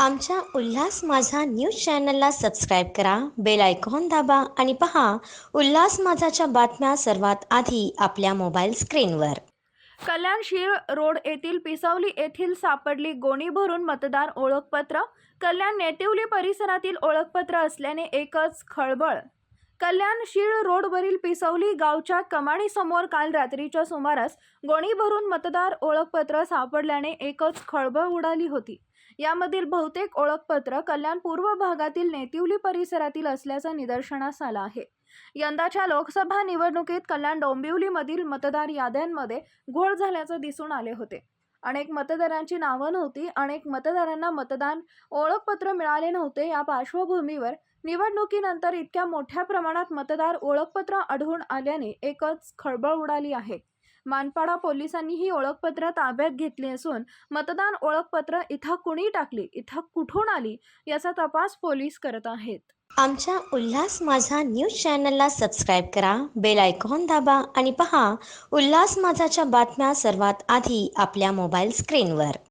आमच्या उल्हास माझा न्यूज चॅनलला सबस्क्राईब करा बेल आयकॉन दाबा आणि पहा उल्हास माझाच्या बातम्या सर्वात आधी आपल्या मोबाईल स्क्रीनवर. कल्याण शिळ रोड येथील पिसवली येथील सापडली गोणी भरून मतदार ओळखपत्र कल्याण नेटिवली परिसरातील ओळखपत्र असल्याने एकच खळबळ. कल्याण शीळ रोडवरील पिसवली गावच्या कमाणीसमोर काल रात्रीच्या सुमारास गोणी भरून मतदार ओळखपत्र सापडल्याने एकच खळबळ उडाली होती. यामधील बहुतेक ओळखपत्र कल्याण पूर्व भागातील नेतिवली परिसरातील असल्याचं निदर्शनास आलं आहे. यंदाच्या लोकसभा निवडणुकीत कल्याण डोंबिवलीमधील मतदार याद्यांमध्ये घोळ झाल्याचं दिसून आले होते. अनेक मतदारांची नावं नव्हती अनेक मतदारांना मतदान ओळखपत्र मिळाले नव्हते. या पार्श्वभूमीवर निवडणुकीनंतर इतक्या मोठ्या प्रमाणात मतदार ओळखपत्र आढळून आल्याने एकच खळबळ उडाली आहे. मानपाडा पोलिसांनी ही ओळखपत्र ताब्यात घेतली असून मतदान ओळखपत्र इथं कुणी टाकली इथं कुठून आली याचा तपास पोलीस करत आहेत. आमच्या उल्हास माझा न्यूज चॅनलला सबस्क्राईब करा बेल आयकॉन दाबा आणि पहा उल्हास माझाच्या बातम्या सर्वात आधी आपल्या मोबाईल स्क्रीनवर.